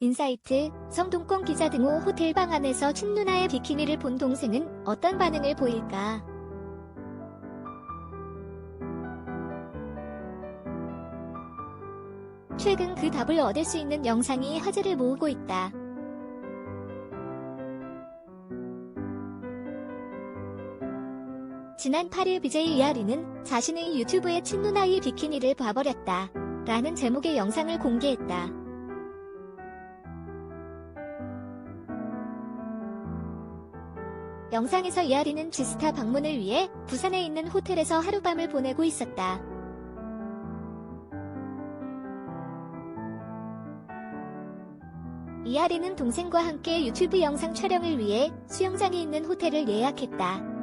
인사이트, 성동권 기자 등호 호텔 방 안에서 춘누나의 비키니를 본 동생은 어떤 반응을 보일까? 최근 그 답을 얻을 수 있는 영상이 화제를 모으고 있다. 지난 8일 BJ 이하리는 자신의 유튜브에 친누나의 비키니를 봐버렸다. 라는 제목의 영상을 공개했다. 영상에서 이하리는 지스타 방문을 위해 부산에 있는 호텔에서 하룻밤을 보내고 있었다. 이하리는 동생과 함께 유튜브 영상 촬영을 위해 수영장이 있는 호텔을 예약했다.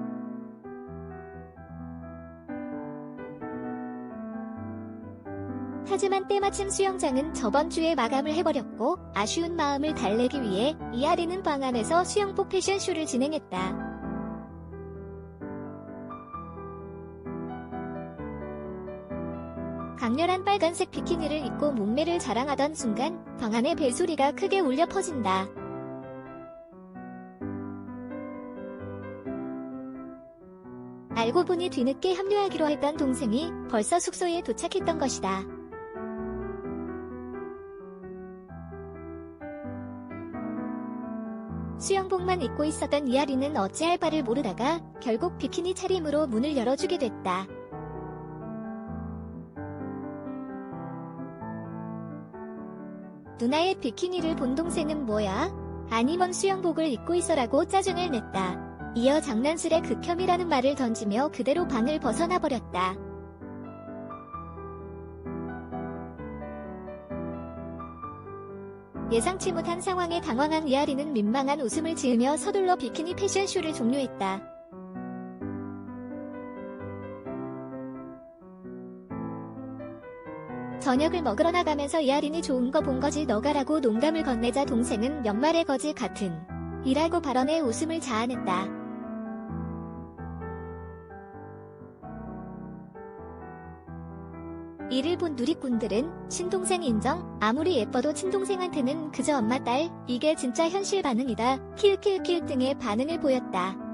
하지만 때마침 수영장은 저번 주에 마감을 해버렸고 아쉬운 마음을 달래기 위해 이하리는 방 안에서 수영복 패션쇼를 진행했다. 강렬한 빨간색 비키니를 입고 몸매를 자랑하던 순간 방 안에 벨소리가 크게 울려 퍼진다. 알고 보니 뒤늦게 합류하기로 했던 동생이 벌써 숙소에 도착했던 것이다. 수영복만 입고 있었던 이하리는 어찌할 바를 모르다가 결국 비키니 차림으로 문을 열어주게 됐다. 누나의 비키니를 본 동생은 뭐야? 아니면 수영복을 입고 있어라고 짜증을 냈다. 이어 장난스레 극혐이라는 말을 던지며 그대로 방을 벗어나 버렸다. 예상치 못한 상황에 당황한 이하리는 민망한 웃음을 지으며 서둘러 비키니 패션쇼를 종료했다. 저녁을 먹으러 나가면서 이하린이 좋은 거 본 거지 너가라고 농담을 건네자 동생은 연말의 거지 같은 이라고 발언해 웃음을 자아냈다. 이를 본 누리꾼들은 친동생 인정 아무리 예뻐도 친동생한테는 그저 엄마 딸 이게 진짜 현실 반응이다 키읔키읔키읔 등의 반응을 보였다.